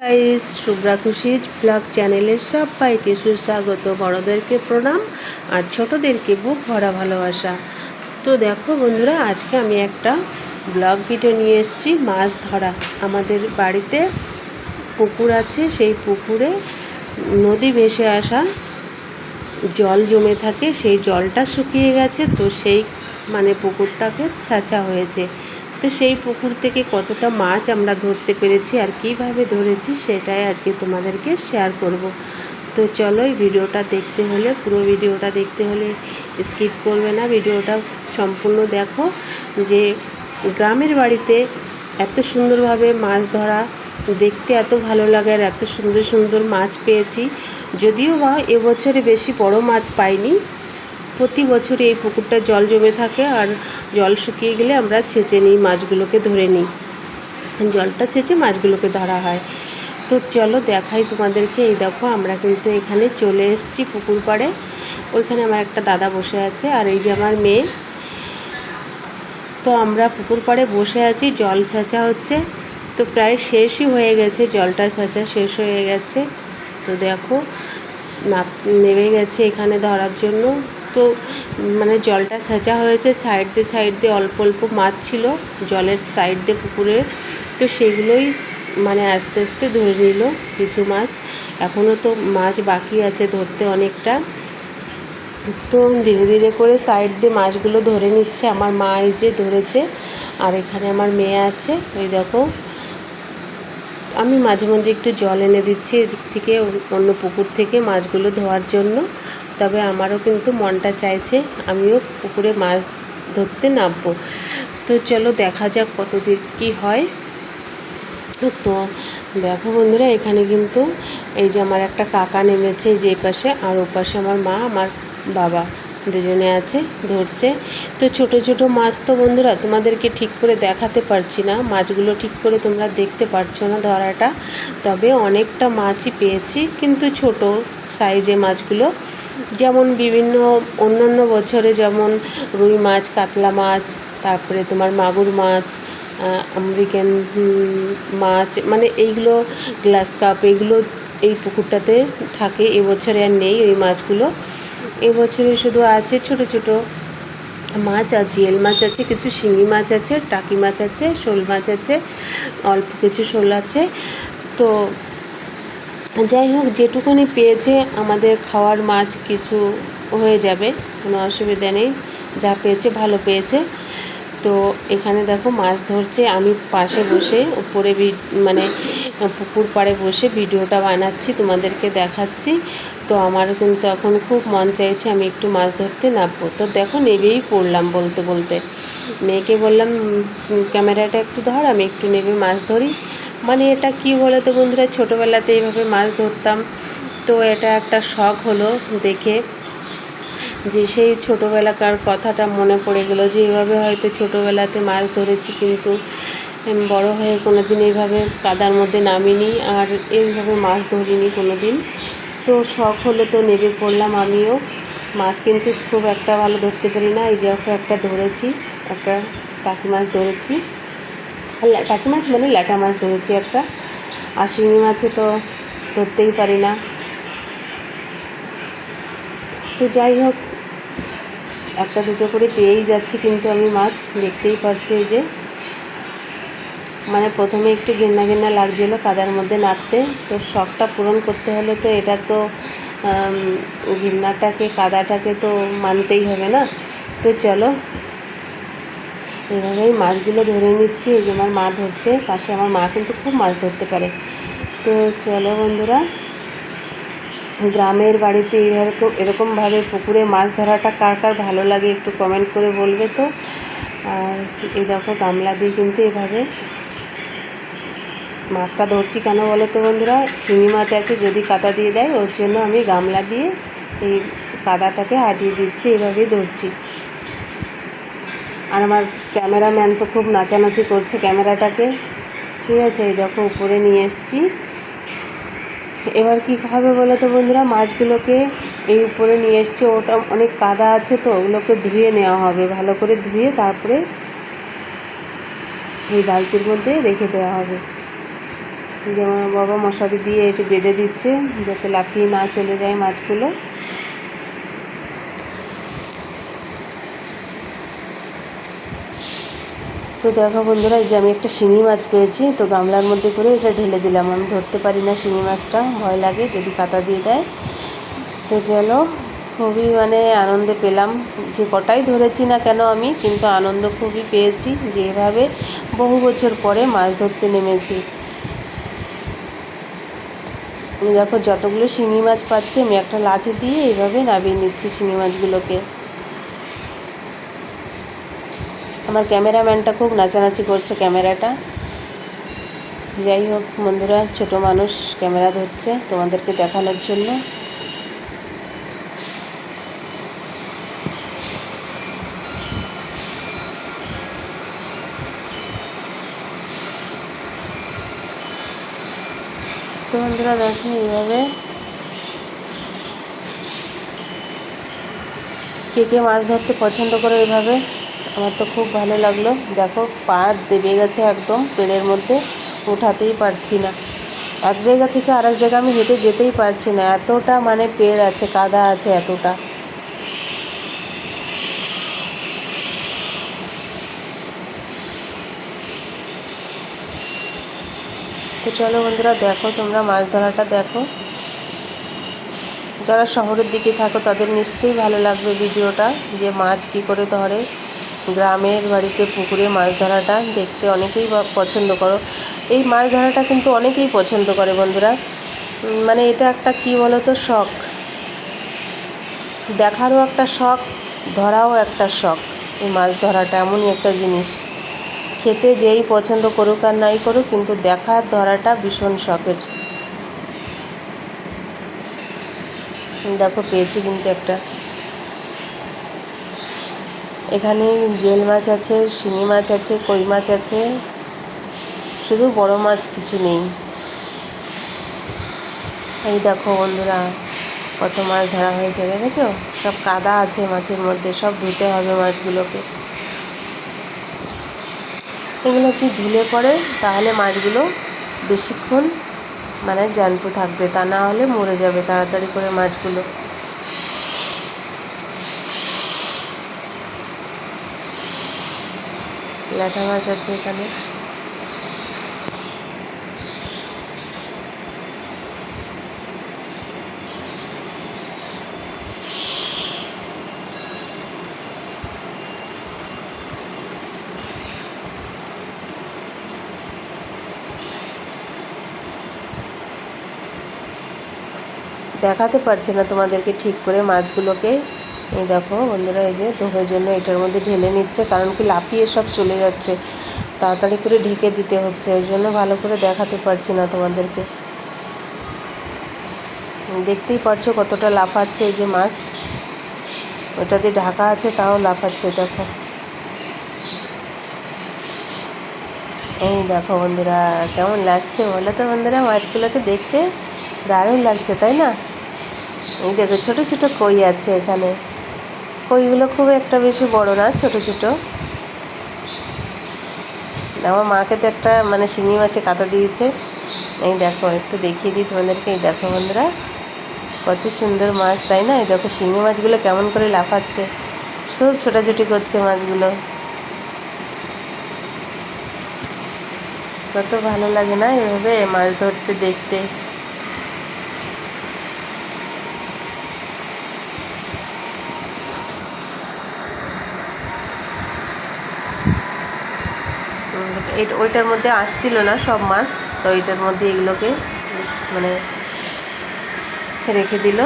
Guys Shubhra খুশির blog চ্যানেলের সবাইকে সুস্বাগত। বড়দেরকে প্রণাম আর ছোটদেরকে বুক ভরা ভালোবাসা। তো দেখো বন্ধুরা, আজকে আমি একটা ব্লগ ভিডিও নিয়ে এসেছি, মাছ ধরা। আমাদের বাড়িতে পুকুর আছে, সেই পুকুরে নদী ভেসে আসা জল জমে থাকে, সেই জলটা শুকিয়ে গেছে, তো সেই মানে পুকুরটাকে ছাঁচা হয়েছে। তো সেই পুকুর থেকে কতটা মাছ আমরা ধরতে পেরেছি আর কীভাবে ধরেছি সেটাই আজকে তোমাদেরকে শেয়ার করব। তো চলো এই ভিডিওটা দেখতে হলে, পুরো ভিডিওটা দেখতে হলে স্কিপ করবে না। ভিডিওটা সম্পূর্ণ দেখো যে গ্রামের বাড়িতে এত সুন্দরভাবে মাছ ধরা, দেখতে এত ভালো লাগে আর এত সুন্দর সুন্দর মাছ পেয়েছি। যদিও বা এবছরে বেশি বড় মাছ পাইনি। প্রতি বছর এই পুকুরটা জল জমে থাকে আর জল শুকিয়ে গেলে আমরা ছেঁচে নিই মাছগুলোকে ধরে নিই। জলটা ছেঁচে মাছগুলোকে ধরা হয়। তো চলো দেখাই তোমাদেরকে। এই দেখো, আমরা কিন্তু এখানে চলে এসেছি পুকুর পাড়ে। ওইখানে আমার একটা দাদা বসে আছে আর এই যে আমার মেয়ে। তো আমরা পুকুর পাড়ে বসে আছি, জল ছাঁচা হচ্ছে। তো প্রায় শেষই হয়ে গেছে, জলটা ছাঁচা শেষ হয়ে গেছে। তো দেখো নেমে গেছে এখানে ধরার জন্য। তো মানে জলটা ছাঁচা হয়েছে, সাইড দিয়ে সাইড দিয়ে অল্প অল্প মাছ ছিল, জলের সাইড দিয়ে পুকুরের তো সেগুলোই মানে আস্তে আস্তে ধরে নিল কিছু মাছ। এখনও তো মাছ বাকি আছে ধরতে অনেকটা। তো ধীরে ধীরে করে সাইড দিয়ে মাছগুলো ধরে নিচ্ছে। আমার মা এই যে ধরেছে, আর এখানে আমার মেয়ে আছে ওই দেখো। আমি মাঝে মাঝে একটু জল এনে দিচ্ছি এদিক থেকে অন্য পুকুর থেকে মাছগুলো ধোয়ার জন্য। তবে আমারও কিন্তু মনটা চাইছে আমিও পুকুরে মাছ ধরতে নামবো। তো চলো দেখা যাক কতদূর কী হয়। তো দেখো বন্ধুরা, এখানে কিন্তু এই যে আমার একটা কাকা নেমেছে, যে পাশে আর ও পাশে আমার মা, আমার বাবা। দুজনে আছে, ধরছে। তো ছোট ছোট মাছ তো বন্ধুরা, তোমাদেরকে ঠিক করে দেখাতে পারছি না। মাছগুলো ঠিক করে তোমরা দেখতে পারছ না ধরাটা। তবে অনেকটা মাছই পেয়েছি, কিন্তু ছোট সাইজে মাছগুলো। যেমন বিভিন্ন অন্য অন্য বছরে যেমন রুই মাছ, কাতলা মাছ, তারপরে তোমার মাগুর মাছ আমেরিকান মাছ মানে এইগুলো, গ্লাস কাপ, এইগুলো এই পুকুরটাতে থাকে। এবছরে আর নেই ওই মাছগুলো। এবছরে শুধু আছে ছোট ছোট মাছ আর জিয়েল মাছ আছে, কিছু শিঙি মাছ আছে, টাকি মাছ আছে, শোল মাছ আছে, অল্প কিছু শোল আছে। তো যাই হোক, যেটুকুনি পেয়েছে আমাদের খাওয়ার মাছ কিছু হয়ে যাবে, কোনো অসুবিধা নেই। যা পেয়েছে ভালো পেয়েছে। তো এখানে দেখো মাছ ধরছে, আমি পাশে বসে, উপরে মানে পুকুর পাড়ে বসে ভিডিওটা বানাচ্ছি, তোমাদেরকে দেখাচ্ছি। তো আমার কিন্তু এখন খুব মন চাইছে আমি একটু মাছ ধরতে নামবো। তো দেখো নেবেই পড়লাম বলতে বলতে। মেয়েকে বললাম ক্যামেরাটা একটু ধর, আমি একটু নেবে মাছ ধরি। মানে এটা কি বলে তো বন্ধুরা, ছোটোবেলাতে এইভাবে মাছ ধরতাম। তো এটা একটা শখ হলো দেখে যে সেই ছোটোবেলাকার কথাটা মনে পড়ে গেলো যে এইভাবে হয়তো ছোটোবেলাতে মাছ ধরেছি কিন্তু বড় হয়ে কোনো দিন এইভাবে কাদার মধ্যে নামিনি আর এইভাবে মাছ ধরিনি কোনো দিন তো শখ হলো তো নেবে পড়লাম আমিও। মাছ কিন্তু খুব একটা ভালো ধরতে পারি না, এই যে একটা ধরেছি, একটা টাকি মাছ ধরেছি। টাকি মাছ মানে ল্যাটা মাছ ধরেছি একটা। আর শিঙি মাছে তো ধরতেই পারি না। তো যাই হোক, একটা দুটো করে পেয়েই যাচ্ছি কিন্তু আমি মাছ, দেখতেই পাচ্ছি এই যে। মানে প্রথমে একটু ঘেন্না ঘেন্না লাগছিল কাদার মধ্যে নাড়তে। তো শখটা পূরণ করতে হলে তো এটা তো ঘেন্নাটাকে, কাদাটাকে তো মানতেই হবে না। তো চলো, এভাবেই মাছগুলো ধরে নিচ্ছি। এই যে আমার মা ধরছে, পাশে আমার মা কিন্তু খুব মাছ ধরতে পারে। তো চলো বন্ধুরা, গ্রামের বাড়িতে এইরকম এরকমভাবে পুকুরে মাছ ধরাটা কার কার ভালো লাগে একটু কমেন্ট করে বলবে তো। আর এই দেখো গামলা দিয়ে কিন্তু এভাবে মাছটা ধরছি কেন বলো তো বন্ধুরা? শিঙি মাছ আছে, যদি কাদা দিয়ে দেয়, ওর জন্য আমি গামলা দিয়ে এই কাদাটাকে হাঁটিয়ে দিচ্ছি, এভাবেই ধরছি। আর আমার ক্যামেরাম্যান তো খুব নাচানাচি করছে ক্যামেরাটাকে। ঠিক আছে, এই দেখো, উপরে নিয়ে এসছি। এবার কী হবে বলো তো বন্ধুরা? মাছগুলোকে এই উপরে নিয়ে এসছে, ওটা অনেক কাদা আছে তো, ওগুলোকে ধুয়ে নেওয়া হবে। ভালো করে ধুয়ে তারপরে এই বালতির মধ্যে রেখে দেওয়া হবে। যেমন বাবা মশারি দিয়ে এটি বেঁধে দিচ্ছে, যাতে লাফিয়ে না চলে যায় মাছগুলো। তো দেখো বন্ধুরা, এই যে আমি একটা শিঙি মাছ পেয়েছি, তো গামলার মধ্যে করে এটা ঢেলে দিলাম। আমি ধরতে পারি না শিঙি মাছটা, ভয় লাগে যদি কাতা দিয়ে দেয়। তো চলো, খুবই মানে আনন্দ পেলাম। যে কটাই ধরেছি না কেন আমি, কিন্তু আনন্দ খুবই পেয়েছি যে এভাবে বহু বছর পরে মাছ ধরতে নেমেছি। দেখো যতগুলো শিঙি মাছ পাচ্ছি, আমি একটা লাঠি দিয়ে এইভাবে নামিয়ে নিচ্ছি শিঙি মাছগুলোকে। আমার ক্যামেরাম্যানটা খুব নাচানাচি করছে ক্যামেরাটা। যাই হোক বন্ধুরা, ছোট মানুষ ক্যামেরা ধরছে তোমাদেরকে দেখানোর জন্য। তো বন্ধুরা দেখো এইভাবে। কে কে মাছ ধরতে পছন্দ করে এভাবে আমার তো খুব ভালো লাগল। দেখো পা দেবে গেছে একদম, পেড়ের মধ্যে। উঠাতেই পারছি না। এক জায়গা থেকে আরেক জায়গা আমি হেঁটে যেতেই পারছি না। এতটা মানে পেড় আছে, কাদা আছে এতটা। তো চলো বন্ধুরা, দেখো তোমরা মাছ ধরাটা দেখো। যারা শহরের দিকে থাকো, তাদের নিশ্চয়ই ভালো লাগবে ভিডিওটা, যে মাছ কি করে ধরে। গ্রামের বাড়িতে পুকুরে মাছ ধরাটা দেখতে অনেকেই পছন্দ করো। এই মাছ ধরাটা কিন্তু অনেকেই পছন্দ করে বন্ধুরা। মানে এটা একটা কি বলো তো শখ। দেখারও একটা শখ, ধরাও একটা শখ, এই মাছ ধরাটা, এমনই একটা জিনিস। খেতে যেই পছন্দ করুক আর নাই করুক, কিন্তু দেখার ধরাটা ভীষণ শখের। দেখো, পেয়েছি কিন্তু একটা। এখানে জেল মাছ আছে, শিঙি মাছ আছে, কই মাছ আছে। শুধু বড় মাছ কিছু নেই। এই দেখো বন্ধুরা, কত মাছ ধরা হয়েছে, দেখেছ? সব কাদা আছে মাছের মধ্যে, সব ধুতে হবে মাছগুলোকে। এগুলো একটু ধুলে পরে তাহলে মাছগুলো বেশিক্ষণ মানে জ্যান্ত থাকবে। তা না হলে মরে যাবে তাড়াতাড়ি করে মাছগুলো। ল্যাটা মাছ আছে এখানে। দেখাতে পারছে না তোমাদেরকে ঠিক করে মাছগুলোকে। এই দেখো বন্ধুরা, এই যে ধোয়ের জন্য এটার মধ্যে ঢেলে নিচ্ছে, কারণ কি লাফিয়ে সব চলে যাচ্ছে। তাড়াতাড়ি করে ঢেকে দিতে হচ্ছে ওই জন্য ভালো করে দেখাতে পারছি না তোমাদেরকে। দেখতেই পারছ কতটা লাফাচ্ছে এই যে মাছ। ওটাতে ঢাকা আছে, তাও লাফাচ্ছে, দেখো। এই দেখো বন্ধুরা, কেমন লাগছে বলো তো বন্ধুরা, মাছগুলোকে দেখতে দারুণ লাগছে, তাই না? এই দেখো, ছোটো ছোটো কই আছে এখানে। কইগুলো খুব একটা বেশি বড় না, ছোট ছোট। আমার মাকে তো একটা মানে শিঙি মাছে কাতা দিয়েছে। এই দেখো, একটু দেখিয়ে দিই তোমাদেরকে, এই দেখো বন্ধুরা, কত সুন্দর মাছ, তাই না? এই দেখো, শিঙি মাছগুলো কেমন করে লাফাচ্ছে। খুব ছোটাছুটি করছে মাছগুলো। কত ভালো লাগে না এভাবে মাছ ধরতে, দেখতে এটা ওইটার মধ্যে আসছিল না সব মাছ, তো ওইটার মধ্যে এগুলোকে মানে রেখে দিল।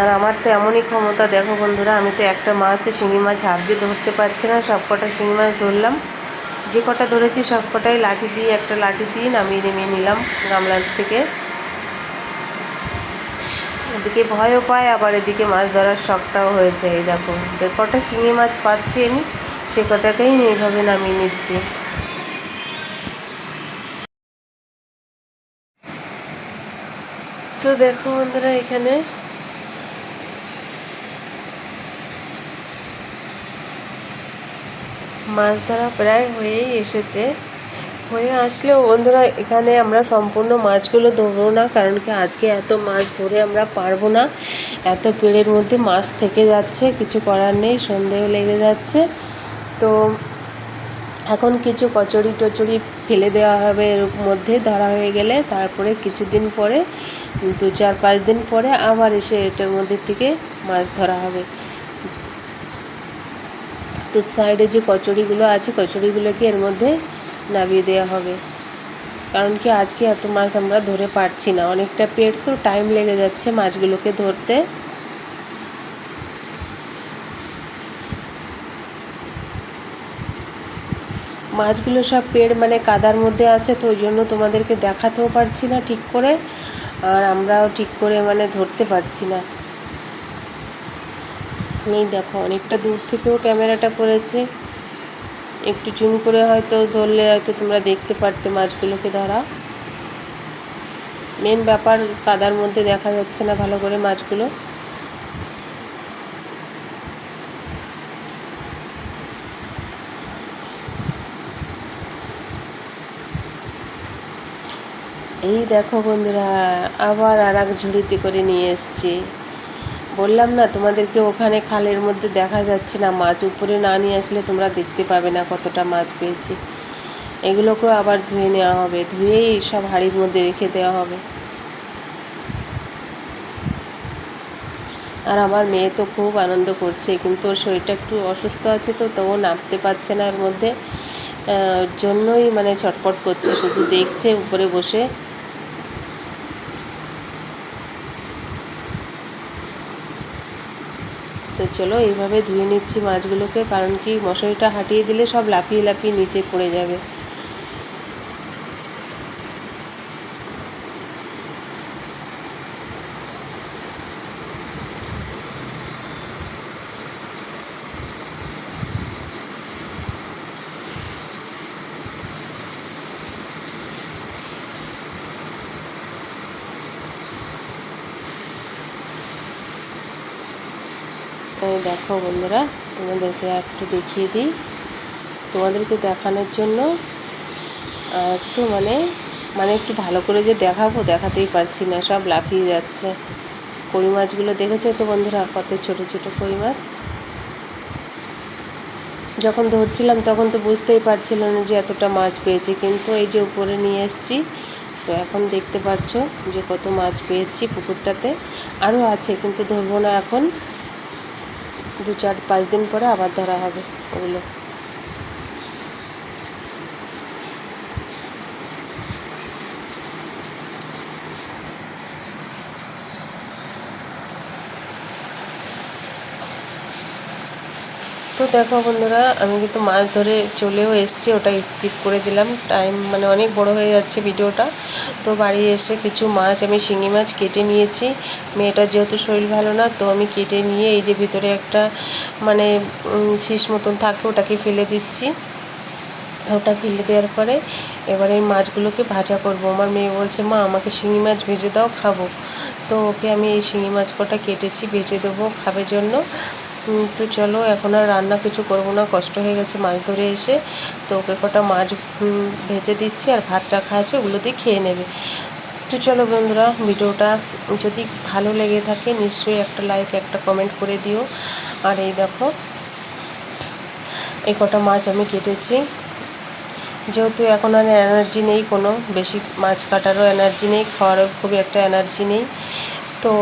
আর আমার তো এমনই ক্ষমতা, দেখো বন্ধুরা, আমি তো একটা মাছ শিঙি মাছ হাত দিয়ে ধরতে পারছি না, সব কটা শিঙি মাছ ধরলাম। যে কটা ধরেছি সব কটাই লাঠি দিয়ে, একটা লাঠি দিয়ে নামিয়ে নেমিয়ে নিলাম গামলার থেকে। এদিকে ভয়ও পায়, আবার এদিকে মাছ ধরার শখটাও হয়েছে, এই দেখো। যে কটা শিঙি মাছ পাচ্ছি আমি সে কটাকেই এইভাবে নামিয়ে নিচ্ছি। তো দেখো বন্ধুরা এখানে মাছ ধরা প্রায় হয়েই এসেছে। হয়ে আসলেও বন্ধুরা এখানে আমরা সম্পূর্ণ মাছগুলো ধরবো না, কারণ কি আজকে এত মাছ ধরে আমরা পারব না। এত পেড়ের মধ্যে মাছ থেকে যাচ্ছে, কিছু করার নেই সন্দেহ লেগে যাচ্ছে। তো এখন কিছু কচুরি টচুরি ফেলে দেওয়া হবে এর মধ্যে ধরা হয়ে গেলে। তারপরে কিছুদিন পরে, দু চার পাঁচ দিন পরে আবার এসে এটার মধ্যে থেকে মাছ ধরা হবে। তো সাইডে যে কচুরিগুলো আছে, কচুরিগুলোকে এর মধ্যে নামিয়ে দেওয়া হবে। কারণ কি আজকে এত মাছ আমরা ধরে পারছি না। অনেকটা পেট তো টাইম লেগে যাচ্ছে মাছগুলোকে ধরতে। মাছগুলো সব পেড় মানে কাদার মধ্যে আছে, তো ওই জন্য তোমাদেরকে দেখাতেও পারছি না ঠিক করে, আর আমরাও ঠিক করে মানে ধরতে পারছি না। এই দেখো, অনেকটা দূর থেকেও ক্যামেরাটা পড়েছে। একটু জুম করে হয়তো ধরলে হয়তো তোমরা দেখতে পারতে মাছগুলোকে ধরা। মেন ব্যাপার, কাদার মধ্যে দেখা যাচ্ছে না ভালো করে মাছগুলো। এই দেখো বন্ধুরা, আবার আর এক ঝুড়িতে করে নিয়ে এসছি। বললাম না, তোমাদেরকে ওখানে খালের মধ্যে দেখা যাচ্ছে না, মাছ উপরে না নিয়ে আসলে তোমরা দেখতে পাবে না কতটা মাছ পেয়েছি। এগুলোকেও আবার ধুয়ে নেওয়া হবে, ধুয়েই সব হাঁড়ির মধ্যে রেখে দেওয়া হবে। আর আমার মেয়ে তো খুব আনন্দ করছে, কিন্তু ওর শরীরটা একটু অসুস্থ আছে তো তো ও নামতে পারছে না ওর মধ্যে। জন্যই মানে ছটপট করছে, শুধু দেখছে উপরে বসে। তো চলো এইভাবে ধুয়ে নিচ্ছি মাছগুলোকে, কারণ কি মশারিটা হাঁটিয়ে দিলে সব লাফিয়ে লাফিয়ে নিচে পড়ে যাবে। দেখো বন্ধুরা, তোমাদেরকে একটু দেখিয়ে দিই। তোমাদেরকে দেখানোর জন্য আর একটু মানে মানে একটু ভালো করে যে দেখাবো, দেখাতেই পারছি না, সব লাফিয়ে যাচ্ছে। কই মাছগুলো দেখেছ তো বন্ধুরা? কত ছোট ছোট কই মাছ। যখন ধরছিলাম তখন তো বুঝতেই পারছিল না যে এতটা মাছ পেয়েছি, কিন্তু এই যে উপরে নিয়ে এসছি, তো এখন দেখতে পাচ্ছ যে কত মাছ পেয়েছি পুকুরটাতে। আরও আছে, কিন্তু ধরবো না এখন। দু চার পাঁচ দিন পরে আবার ধরা হবে ওগুলো। তো দেখো বন্ধুরা, আমি কিন্তু মাছ ধরে চলেও এসছি, ওটা স্কিপ করে দিলাম। টাইম মানে অনেক বড় হয়ে যাচ্ছে ভিডিওটা। তো বাড়ি এসে কিছু মাছ, আমি শিঙি মাছ কেটে নিয়েছি। মেয়েটার যেহেতু শরীর ভালো না, তো আমি কেটে নিয়ে এই যে ভিতরে একটা মানে শীষ মতন থাকে, ওটাকে ফেলে দিচ্ছি। ওটা ফেলে দেওয়ার পরে এবারে এই মাছগুলোকে ভাজা করব। আমার মেয়ে বলছে, মা, আমাকে শিঙি মাছ ভেজে দাও, খাব। তো ওকে আমি এই শিঙি মাছ কটা কেটেছি, ভেজে দেবো খাবে জন্য। তো চলো, এখন আর রান্না কিছু করব না, কষ্ট হয়ে গেছে মাছ ধরে এসে। তো ওকে কটা মাছ ভেজে দিচ্ছি আর ভাত রাখা আছে, ওগুলো দিয়ে খেয়ে নেবে। তো চলো বন্ধুরা, ভিডিওটা যদি ভালো লেগে থাকে, নিশ্চয়ই একটা লাইক একটা কমেন্ট করে দিও। আর এই দেখো, এই কটা মাছ আমি কেটেছি। যেহেতু এখন আর এনার্জি নেই কোনো, বেশি মাছ কাটারও এনার্জি নেই, খাওয়ারও খুব একটা এনার্জি নেই। তো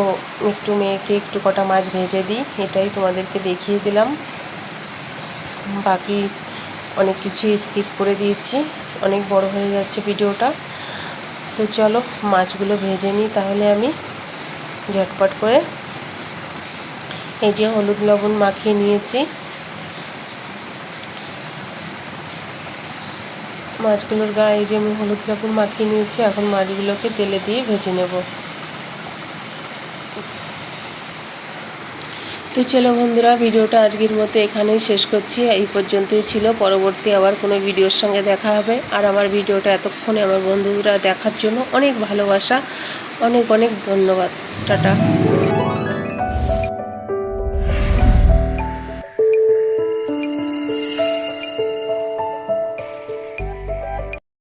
একটু মেয়েকে একটু কটা মাছ ভেজে দিই, এটাই তোমাদেরকে দেখিয়ে দিলাম। বাকি অনেক কিছুই স্কিপ করে দিয়েছি, অনেক বড় হয়ে যাচ্ছে ভিডিওটা। তো চলো মাছগুলো ভেজে নিই, তাহলে আমি ঝটপট করে এই যে হলুদ লবণ মাখিয়ে নিয়েছি। মাছগুলোর গায়ে যে আমি হলুদ লবণ মাখিয়ে নিয়েছি, এখন মাছগুলোকে তেলে দিয়ে ভেজে নেব। তো চলো বন্ধুরা, ভিডিওটা আজকের মতো এখানেই শেষ করছি। এই পর্যন্তই ছিল। পরবর্তী আবার কোনো ভিডিওর সঙ্গে দেখা হবে। আর আমার ভিডিওটা এতক্ষণে আমার বন্ধুরা দেখার জন্য অনেক ভালোবাসা, অনেক অনেক ধন্যবাদ। টাটা।